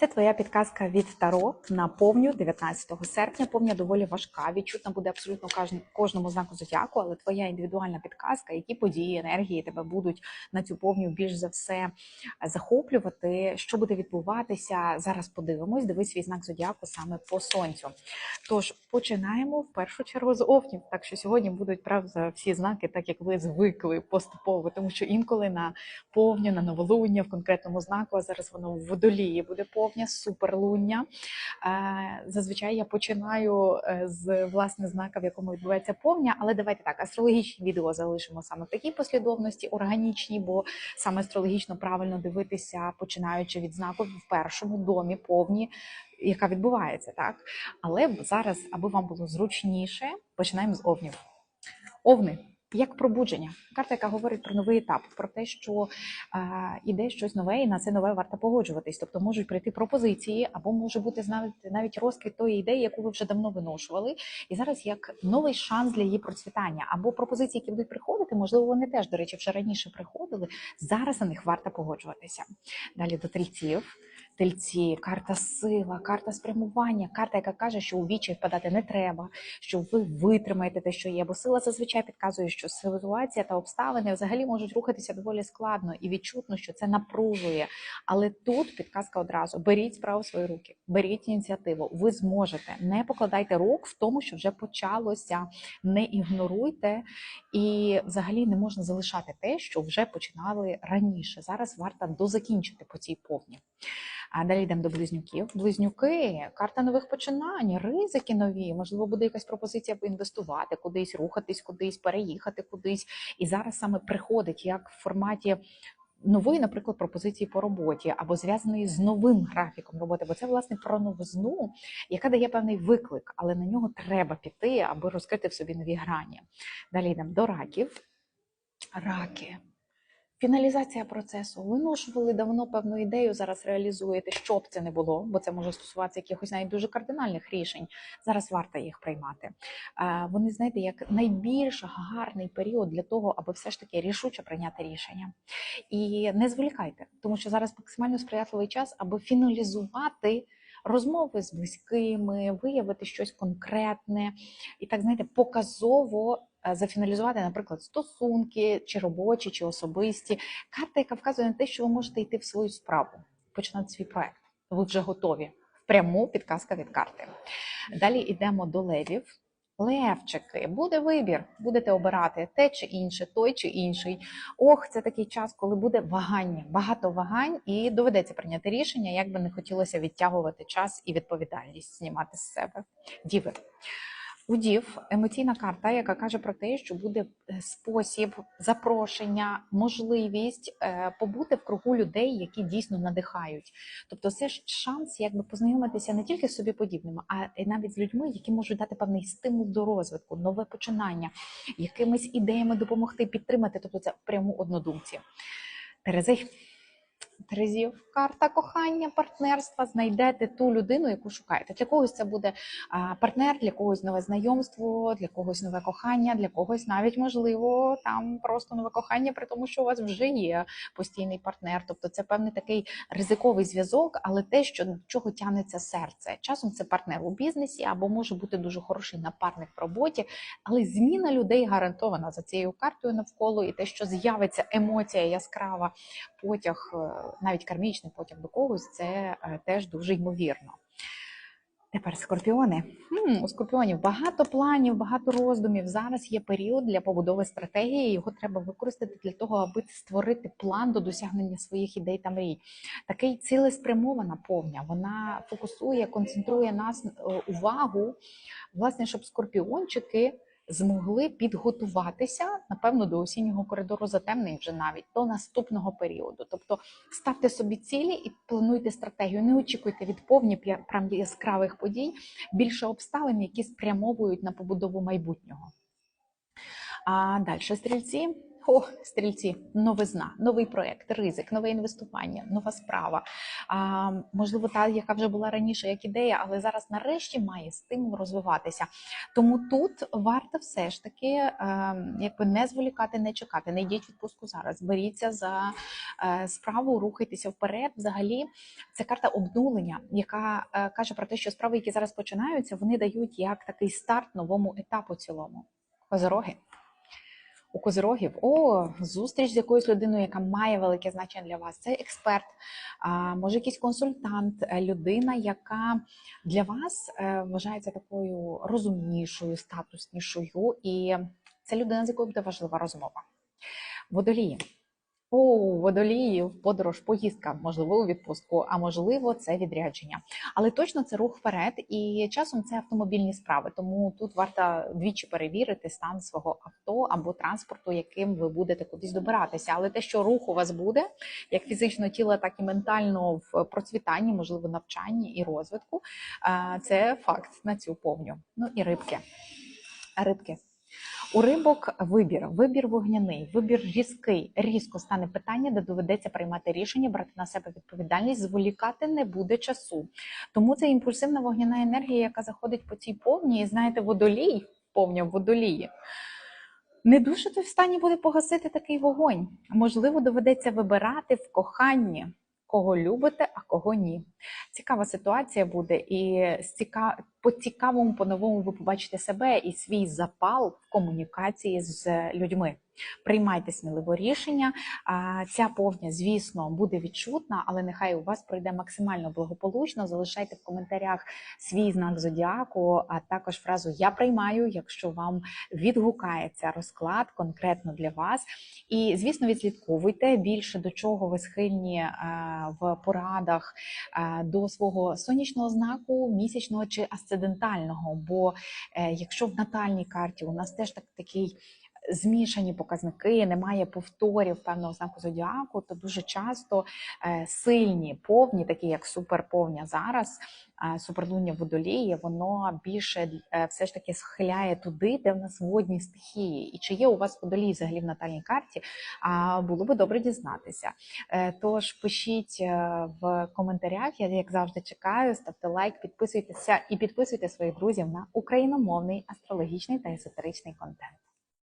Це твоя підказка від Таро на повню 19 серпня. Повня доволі важка. Відчутна буде абсолютно кожному знаку зодіаку, але твоя індивідуальна підказка, які події, енергії тебе будуть на цю повню більш за все захоплювати. Що буде відбуватися? Зараз подивимось. Дивись свій знак зодіаку саме по сонцю. Тож починаємо в першу чергу з овнів. Так що сьогодні будуть правда всі знаки, так як ви звикли поступово, тому що інколи на повню, на новолуння в конкретному знаку, а зараз воно в водолії буде повня, суперлуння. Е, Зазвичай я починаю е, з власне знака, в якому відбувається повня, але давайте так, астрологічні відео залишимо саме в такій послідовності, органічні, бо саме астрологічно правильно дивитися, починаючи від знаку в першому домі повні, яка відбувається, так? Але зараз, аби вам було зручніше, починаємо з овнів. Овни. Як пробудження, карта, яка говорить про новий етап, про те, що е, іде щось нове, і на це нове варто погоджуватись. Тобто можуть прийти пропозиції, або може бути навіть навіть розквіт тої ідеї, яку ви вже давно виношували, і зараз як новий шанс для її процвітання, або пропозиції, які будуть приходити, можливо, вони теж, до речі, вже раніше приходили. Зараз на них варто погоджуватися. Далі до тельців. Тельці, карта сила, карта спрямування, карта, яка каже, що у вічі впадати не треба, що ви витримаєте те, що є. Бо сила зазвичай підказує, що ситуація та обставини взагалі можуть рухатися доволі складно і відчутно, що це напружує. Але тут підказка одразу: беріть справу в свої руки, беріть ініціативу. Ви зможете, не покладайте рук в тому, що вже почалося. Не ігноруйте і взагалі не можна залишати те, що вже починали раніше. Зараз варто дозакінчити по цій повні. А далі йдемо до близнюків. Близнюки, карта нових починань, ризики нові. Можливо, буде якась пропозиція поінвестувати, кудись рухатись, кудись переїхати, кудись. І зараз саме приходить як в форматі. Нової, наприклад, пропозиції по роботі або зв'язаної з новим графіком роботи, бо це власне про новизну, яка дає певний виклик, але на нього треба піти, аби розкрити в собі нові грані. Далі йдемо до раків. Раки. Фіналізація процесу. Виношували давно певну ідею, зараз реалізуєте, що б це не було, бо це може стосуватися якихось навіть дуже кардинальних рішень. Зараз варто їх приймати. Вони знаєте, як найбільш гарний період для того, аби все ж таки рішуче прийняти рішення. І не зволікайте, тому що зараз максимально сприятливий час, аби фіналізувати. Розмови з близькими, виявити щось конкретне і так знаєте, показово зафіналізувати, наприклад, стосунки, чи робочі, чи особисті. Карта, яка вказує на те, що ви можете йти в свою справу, починати свій проект. Ви вже готові. Пряму підказка від карти. Далі йдемо до левів. Левчики, буде вибір, будете обирати те чи інше, той чи інший. Ох, це такий час, коли буде вагання, багато вагань, і доведеться прийняти рішення, як би не хотілося відтягувати час і відповідальність знімати з себе. Діви. У дів емоційна карта, яка каже про те, що буде е, спосіб запрошення, можливість е, побути в кругу людей, які дійсно надихають. Тобто, це ж шанс, якби познайомитися не тільки з собі подібними, а й навіть з людьми, які можуть дати певний стимул до розвитку, нове починання, якимись ідеями допомогти, підтримати. Тобто, це прямо однодумці. Терези. Терезів, карта кохання, партнерства, знайдете ту людину, яку шукаєте. Для когось це буде партнер, для когось нове знайомство, для когось нове кохання, для когось навіть можливо там просто нове кохання, при тому, що у вас вже є постійний партнер. Тобто це певний такий ризиковий зв'язок, але те, що до чого тягнеться серце. Часом це партнер у бізнесі або може бути дуже хороший напарник в роботі, але зміна людей гарантована за цією картою навколо, і те, що з'явиться емоція яскрава, потяг, е, навіть кармічний потяг до когось, це е, теж дуже ймовірно. Тепер скорпіони. Хм, у скорпіонів багато планів, багато роздумів. Зараз є період для побудови стратегії. Його треба використати для того, аби створити план до досягнення своїх ідей та мрій. Такий цілеспрямована повня. Вона фокусує, концентрує нас е, увагу, власне, щоб скорпіончики змогли підготуватися, напевно, до осіннього коридору затемнень вже навіть до наступного періоду. Тобто ставте собі цілі і плануйте стратегію. Не очікуйте від повні прям яскравих подій, більше обставин, які спрямовують на побудову майбутнього. А далі стрільці. О, стрільці, новизна, новий проект, ризик, нове інвестування, нова справа. А, можливо, та, яка вже була раніше як ідея, але зараз нарешті має стимул розвиватися. Тому тут варто все ж таки е, якби не зволікати, не чекати, не йдіть відпустку зараз. Беріться за е, справу, рухайтеся вперед. Взагалі, це карта обнулення, яка е, каже про те, що справи, які зараз починаються, вони дають як такий старт новому етапу цілому. Козороги. У козирогів о зустріч з якоюсь людиною, яка має велике значення для вас. Це експерт, може якийсь консультант, е, людина, яка для вас е, вважається такою розумнішою, статуснішою, і це людина, з якою буде важлива розмова. Водолії. О, водолії в подорож, поїздка, можливо, у відпустку, а можливо, це відрядження. Але точно це рух вперед, і часом це автомобільні справи. Тому тут варто двічі перевірити стан свого авто або транспорту, яким ви будете кудись добиратися. Але те, що рух у вас буде, як фізично тіла, так і ментально в процвітанні, можливо, навчанні і розвитку, це факт на цю повню. Ну і рибки. Рибки. У рибок вибір, вибір вогняний, вибір різкий. Різко стане питання, де доведеться приймати рішення, брати на себе відповідальність, зволікати не буде часу. Тому це імпульсивна вогняна енергія, яка заходить по цій повні, і знаєте, водолій, повня водолії. Не дуже ти в стані буде погасити такий вогонь. Можливо, доведеться вибирати в коханні, кого любите, а кого ні. Цікава ситуація буде, і з ціка... по цікавому, по-новому ви побачите себе і свій запал в комунікації з людьми. Приймайте сміливо рішення. Ця повня, звісно, буде відчутна, але нехай у вас пройде максимально благополучно. Залишайте в коментарях свій знак зодіаку, а також фразу Я приймаю, якщо вам відгукається розклад конкретно для вас. І, звісно, відслідковуйте більше до чого ви схильні е, в порадах е, до свого сонячного знаку, місячного чи асцендентального. Бо е, якщо в натальній карті у нас теж так такий змішані показники, немає повторів певного знаку зодіаку, то дуже часто е, сильні повні, такі як суперповня зараз, е, суперлуння водолії, воно більше е, все ж таки схиляє туди, де в нас водні стихії. І чи є у вас водолій взагалі в натальній карті? Було би добре дізнатися. Тож пишіть в коментарях. Я як завжди чекаю. Ставте лайк, підписуйтеся і підписуйте своїх друзів на україномовний астрологічний та езотеричний контент.